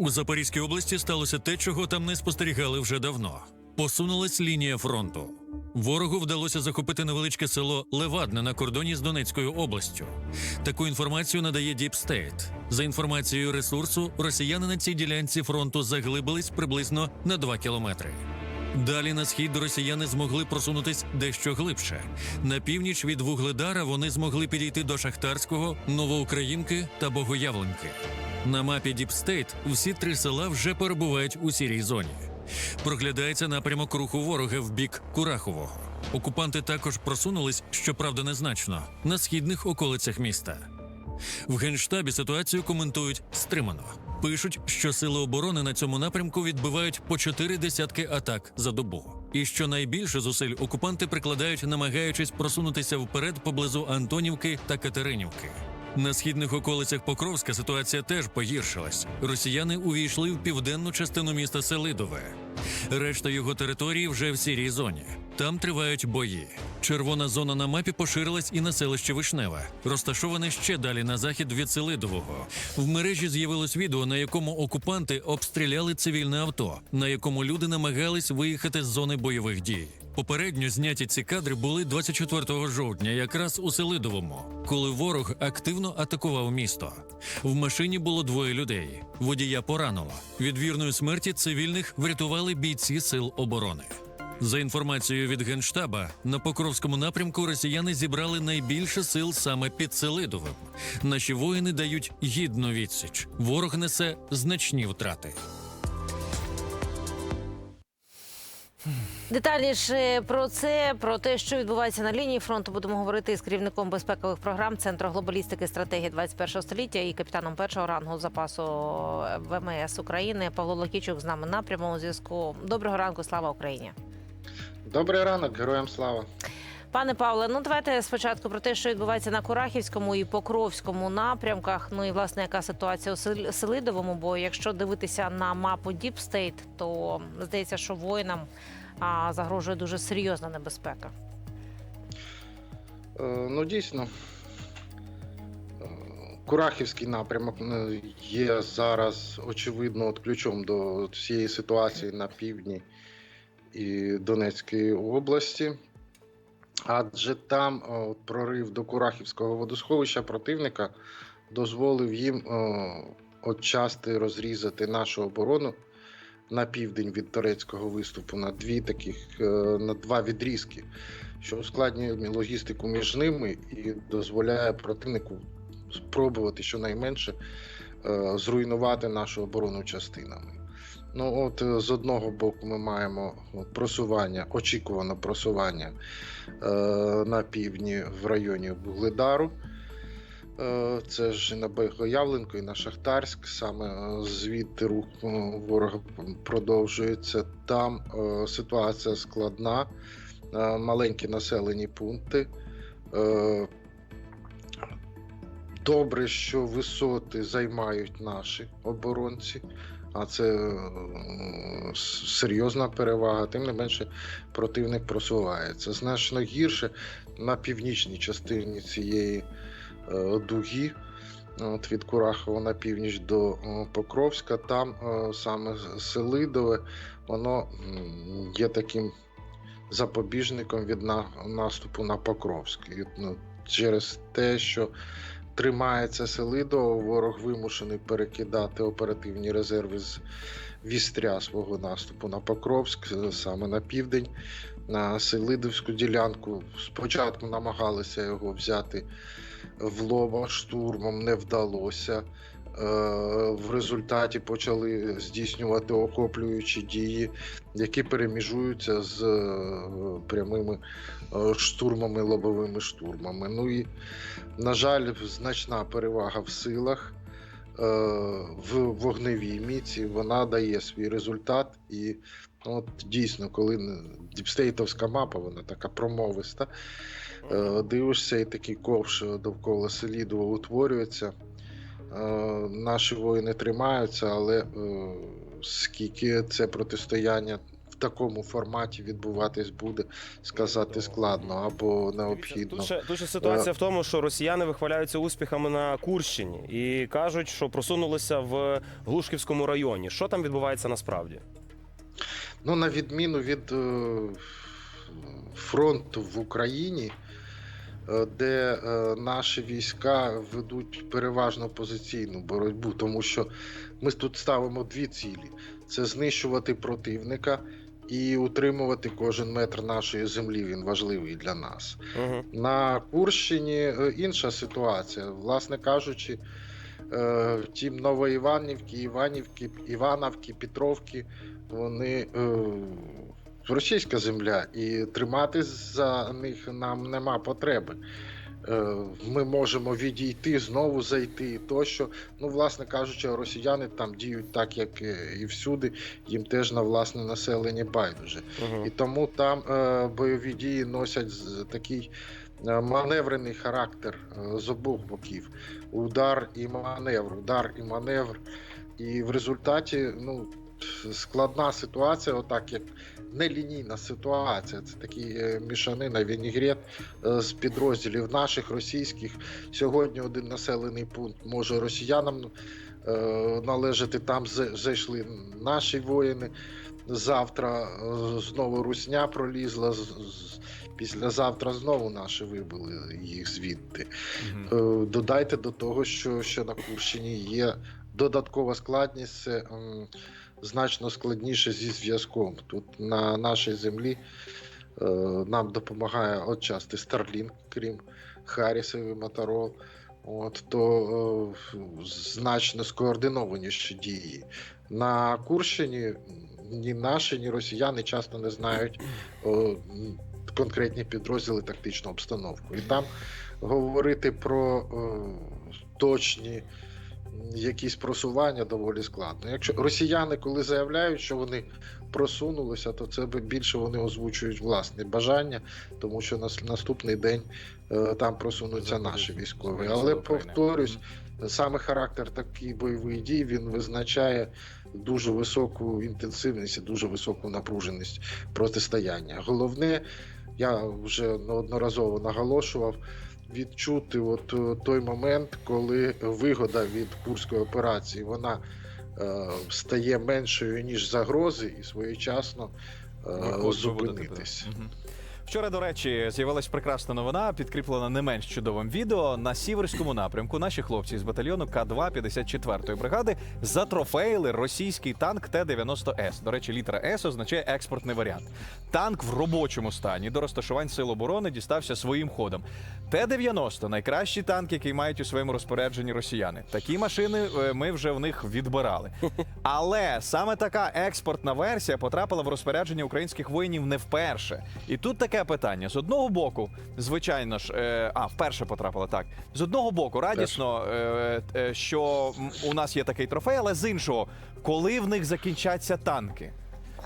У Запорізькій області сталося те, чого там не спостерігали вже давно. Посунулась лінія фронту. Ворогу вдалося захопити невеличке село Левадне на кордоні з Донецькою областю. Таку інформацію надає State. За інформацією ресурсу, росіяни на цій ділянці фронту заглибились приблизно на 2 кілометри. Далі на схід росіяни змогли просунутись дещо глибше. На північ від Вугледара вони змогли підійти до Шахтарського, Новоукраїнки та Богоявленки. На мапі State всі три села вже перебувають у сірій зоні. Проглядається напрямок руху ворога в бік Курахового. Окупанти також просунулись, щоправда, незначно, на східних околицях міста. В генштабі ситуацію коментують стримано. Пишуть, що сили оборони на цьому напрямку відбивають по чотири десятки атак за добу. І що найбільше зусиль окупанти прикладають, намагаючись просунутися вперед поблизу Антонівки та Катеринівки. На східних околицях Покровська ситуація теж погіршилась. Росіяни увійшли в південну частину міста Селидове. Решта його території вже в сірій зоні. Там тривають бої. Червона зона на мапі поширилась і на селище Вишневе, розташоване ще далі на захід від Селидового. В мережі з'явилось відео, на якому окупанти обстріляли цивільне авто, на якому люди намагались виїхати з зони бойових дій. Попередньо зняті ці кадри були 24 жовтня, якраз у Селидовому, коли ворог активно атакував місто. В машині було двоє людей. Водія поранило. Від вірної смерті цивільних врятували бійці сил оборони. За інформацією від генштаба, на Покровському напрямку росіяни зібрали найбільше сил саме під Селидовим. Наші воїни дають гідну відсіч. Ворог несе значні втрати. Детальніше про це, про те, що відбувається на лінії фронту, будемо говорити з керівником безпекових програм Центру глобалістики стратегії 21 століття і капітаном першого рангу запасу ВМС України Павло Лакічук з нами на прямому зв'язку. Доброго ранку, слава Україні. Добрий ранок, героям слава. Пане Павле, ну давайте спочатку про те, що відбувається на Курахівському і Покровському напрямках. Ну і власне яка ситуація у Сел- Селидовому. Бо якщо дивитися на мапу State, то здається, що воїнам а, загрожує дуже серйозна небезпека. Е, ну, дійсно, е, Курахівський напрямок е, є зараз, очевидно, от ключом до всієї ситуації на півдні і Донецької області. Адже там от, прорив до Курахівського водосховища противника дозволив їм е, отчасти розрізати нашу оборону на південь від турецького виступу на дві таких е, на два відрізки, що ускладнює логістику між ними і дозволяє противнику спробувати щонайменше е, зруйнувати нашу оборону частинами. Ну, от е, з одного боку, ми маємо просування, очікуване просування е, на півдні в районі Бугледару. Е, Це ж і на Богоявленко, і на Шахтарськ. Саме е, звідти рух е, ворога продовжується. Там ситуація складна, маленькі населені пункти. Добре, що висоти займають наші оборонці, а це серйозна перевага. Тим не менше, противник просувається. Значно гірше на північній частині цієї дуги. От від Курахова на північ до е, Покровська, там е, саме Селидове, воно є таким запобіжником від наступу на Покровськ. Ну, через те, що тримається Селидово, ворог вимушений перекидати оперативні резерви з вістря свого наступу на Покровськ, е, саме на південь, на Селидовську ділянку. Спочатку намагалися його взяти в лоба штурмом, не вдалося. Е, В результаті почали здійснювати охоплюючі дії, які переміжуються з е, прямими е, штурмами, лобовими штурмами. Ну і, на жаль, значна перевага в силах. В вогневій міці вона дає свій результат, і от дійсно, коли діпстейтовська мапа, вона така промовиста, Дивишся, і такий ковш довкола Селідова утворюється. Е, Наші воїни тримаються, але е, скільки це протистояння в такому форматі відбуватись буде, сказати складно або необхідно. Тут ще, тут ще ситуація в тому, що росіяни вихваляються успіхами на Курщині і кажуть, що просунулися в Глушківському районі. Що там відбувається насправді? Ну, на відміну від е, фронту в Україні, е, де е, наші війська ведуть переважно позиційну боротьбу, тому що ми тут ставимо дві цілі: це знищувати противника і утримувати кожен метр нашої землі. Він важливий для нас. Угу. На Курщині е, інша ситуація. Власне кажучи, е, ті Новоіванівки, Іванівки, Івановки, Петровки, вони е, російська земля, і тримати за них нам нема потреби. Е, Ми можемо відійти, знову зайти тощо. Ну, власне кажучи, росіяни там діють так, як е, і всюди, їм теж на власне населення байдуже. Угу. І тому там е, бойові дії носять такий маневрений характер з обох боків. Удар і маневр, удар і маневр. І в результаті ну, складна ситуація, отак як нелінійна ситуація. Це такий е, мішанина, вінігрет е, з підрозділів наших, російських. Сьогодні один населений пункт може росіянам е, належати. Там зайшли наші воїни. Завтра знову русня пролізла. Післязавтра знову наші вибили їх звідти. Е, Додайте до того, що ще на Курщині є додаткова складність, це значно складніше зі зв'язком. Тут на нашій землі е, нам допомагає отчасти Starlink, крім Харрісів і Моторол. От, то е, значно скоординованіші дії. На Курщині ні наші, ні росіяни часто не знають о, конкретні підрозділи тактичну обстановку. І там говорити про е, точні якісь просування доволі складно. Якщо росіяни, коли заявляють, що вони просунулися, то це більше вони озвучують власне бажання, тому що нас наступний день е, там просунуться наші військові. Але повторюсь, саме характер таких бойових дій він визначає дуже високу інтенсивність і дуже високу напруженість протистояння. Головне, я вже неодноразово наголошував. Відчути от е, той момент, коли вигода від курської операції вона е, стає меншою ніж загрози, і своєчасно е, зупинитись. Вчора, до речі, з'явилась прекрасна новина, підкріплена не менш чудовим відео. На сіверському напрямку наші хлопці з батальйону К2 54-ї бригади затрофеїли російський танк Т-90С. До речі, літера С означає експортний варіант. Танк в робочому стані до розташувань сил оборони дістався своїм ходом. Т-90 найкращий танк, який мають у своєму розпорядженні росіяни. Такі машини е, ми вже в них відбирали. Але саме така експортна версія потрапила в розпорядження українських воїнів не вперше. І тут таке питання: з одного боку, звичайно ж, е, а вперше потрапила так. З одного боку, радісно, е, е, що у нас є такий трофей, але з іншого, коли в них закінчаться танки.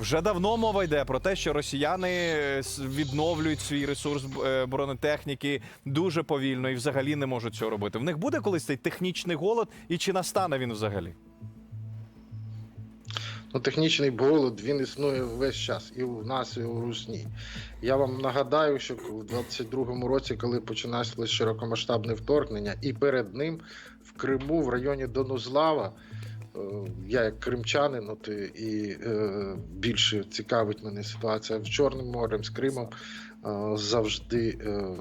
Вже давно мова йде про те, що росіяни е, відновлюють свій ресурс е, бронетехніки дуже повільно і взагалі не можуть цього робити. В них буде колись цей технічний голод, і чи настане він взагалі? Ну, технічний голод він існує весь час і у нас, і у Русні. Я вам нагадаю, що у 22-му році, коли починалося широкомасштабне вторгнення, і перед ним в Криму, в районі Донузлава, е, я як кримчанин, от і- е, більше цікавить мене ситуація в Чорним морем з Кримом е, завжди. е,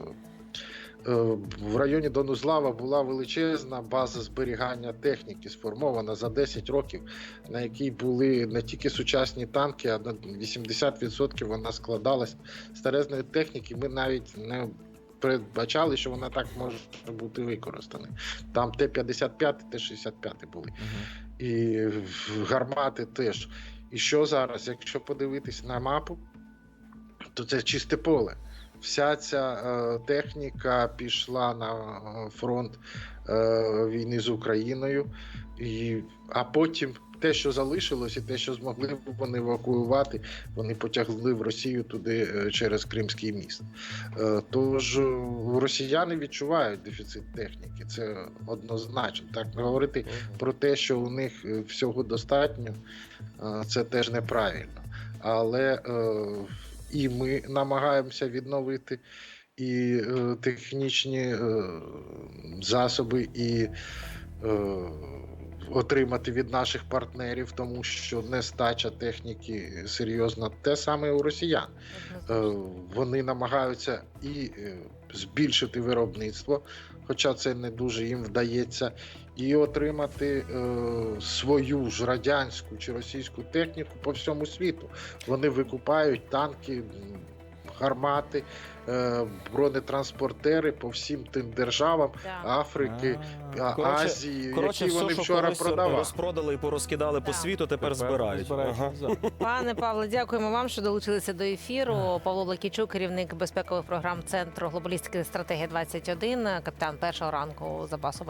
В районі Донузлава була величезна база зберігання техніки, сформована за 10 років на якій були не тільки сучасні танки, а на 80% вона складалась старезної техніки. Ми навіть не передбачали, що вона так може бути використана. Там Т-55, Т-65 були. І гармати теж. І що зараз, якщо подивитись на мапу, то це чисте поле. Вся ця е, техніка пішла на е, фронт е, війни з Україною, і, а потім те, що залишилось, і те, що змогли вони евакуювати, вони потягли в Росію туди е, через Кримський міст. Е, Тож е, росіяни відчувають дефіцит техніки, це однозначно. Так говорити про те, що у них всього достатньо, е, це теж неправильно. але е, і ми намагаємося відновити і е, технічні е, засоби, і е, отримати від наших партнерів, тому що нестача техніки серйозна. Те саме у росіян. Е, Вони намагаються і е, збільшити виробництво, хоча це не дуже їм вдається, і отримати е, свою ж радянську чи російську техніку по всьому світу. Вони викупають танки, гармати, е, бронетранспортери по всім тим державам Да. Африки, а- Азії, Коротше, які все, вони що вчора продавали. розпродали і порозкидали по світу, тепер збирають. Ага. Пане Павле, дякуємо вам, що долучилися до ефіру. Павло Лакічук, керівник безпекових програм Центру глобалістики стратегія 21 капітан першого ранку запасу